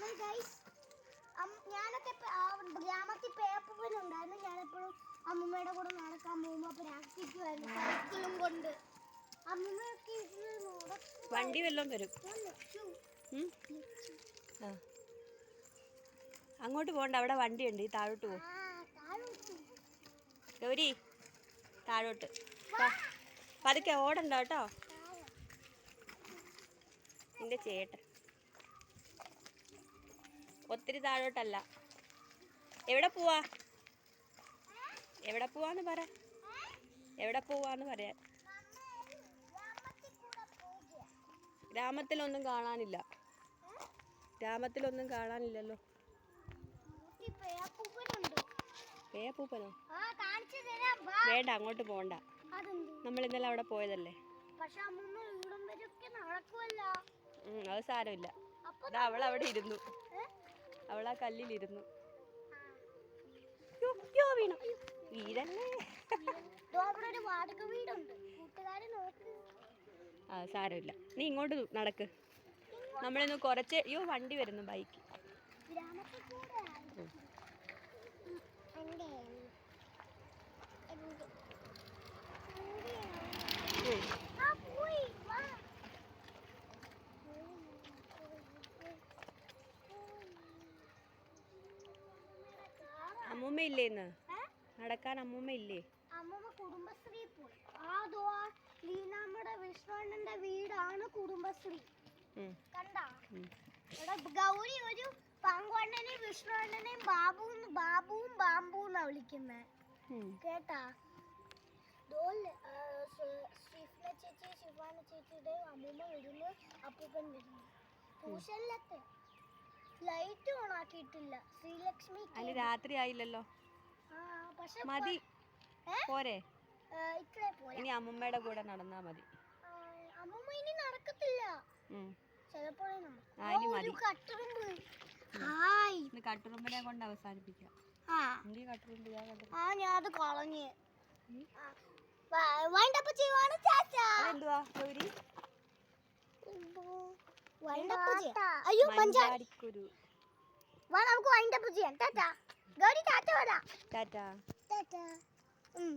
ആണ് ഗൈസ് ഞാനൊക്കെ ഗ്രാമത്തിൽ പേപ്പറിൽ ഉണ്ടായിരുന്നു പേപ്പറിലുണ്ടായിരുന്നു ഞാനെപ്പോഴും അമ്മൂമ്മയുടെ കൂടെ നടക്കാൻ പോകുമ്പോൾ പ്രാക്ടിക്കുമായിരുന്നു സൈക്കിളും കൊണ്ട്. അമ്മൂമ്മയൊക്കെ. വണ്ടി വല്ലതും വരും. അങ്ങോട്ട് പോകണ്ട. അവിടെ വണ്ടിയുണ്ട്. ഈ താഴോട്ട് പോ. താഴോട്ട്. ഗൗരി താഴോട്ട്. പതുക്കെ ഓടണ്ട കേട്ടോ. നിന്റെ ചേട്ടൻ. ഒത്തിരി താഴോട്ടല്ല. എവിടെ പോവാ? എവിടെ പോവാന്ന് പറ. എവിടെ പോവാന്ന് പറയാൻ. ഗ്രാമത്തിലൊന്നും കാണാനില്ല. ഗ്രാമത്തിലൊന്നും കാണാനില്ലല്ലോ. പേപ്പൂപ്പനോ വേണ്ട അങ്ങോട്ട് പോണ്ട. നമ്മൾ ഇന്നലെ അവിടെ പോയതല്ലേ? അത് സാരമില്ല. അതാ അവൾ അവിടെ ഇരുന്നു? അവൾ ആ കല്ലിലിരുന്നു വീണു. വീരല്ലേ ആ സാരമില്ല. നീ ഇങ്ങോട്ട് നടക്ക്. നമ്മളിന്ന് കുറച്ച് അയ്യോ വണ്ടി വരുന്നു ബൈക്ക് ഗ്രാമത്തിൽ കൂടെ ആയി. ഉം, എന്റെ എന്റെ ഉം. ആ പോയി വാ അമ്മൂമ്മ ഇല്ലേ ഇന്ന് നടക്കാൻ അമ്മൂമ്മ ഇല്ലേ അമ്മമ്മ കുടുംബശ്രീ പോയി. ആ ദുവാ ലീനാമ്മയുടെ വിഷ്ണുണ്ണന്റെ വീടാണ് കുടുംബശ്രീ. കണ്ടാ? ഗൗരി ഒരു പങ്കുവണ്ണനെയും വിഷ്ണുവണ്ണനെയും ബാബു ബാബുവും ബാമ്പു എന്നാ വിളിക്കുന്നത് ഉം. കേട്ടാ? ശ്രീഫ്ല ചേച്ചി ശിവാന ചേച്ചിയുടെ അമ്മൂമ്മ വരുന്നു അപ്പൂപ്പൻ വരുന്നു. ട്യൂഷനിലെത്തെ ലൈറ്റ് ഓൺ ആക്കിയിട്ടില്ല. ശ്രീലക്ഷ്മി അല്ല രാത്രി ആയില്ലല്ലോ. പക്ഷെ മതി. പോരെ. ഇനി അമ്മൂമ്മയുടെ കൂടെ നടന്നാ മതി. അമ്മൂമ്മ ഇനി നടക്കത്തില്ല. ചിലപ്പോഴേ കട്ടുറുമ്പിനെ കൊണ്ട് അവസാനിപ്പിക്കാം. ആ. ഞാൻ അത് കളഞ്ഞ്. വൈൻഡപ്പ് ചെയ്യുവാണ് ചാച്ചാ. എന്തുവാ ഗൗരി അയ്യോ മഞ്ചാടിക്കുരു. വാ നമുക്ക് വൈൻഡപ്പ് ചെയ്യാം. ടാറ്റാ. ഗൗരി ടാറ്റ വരാം ടാറ്റാ. ടാറ്റാ. ഉം.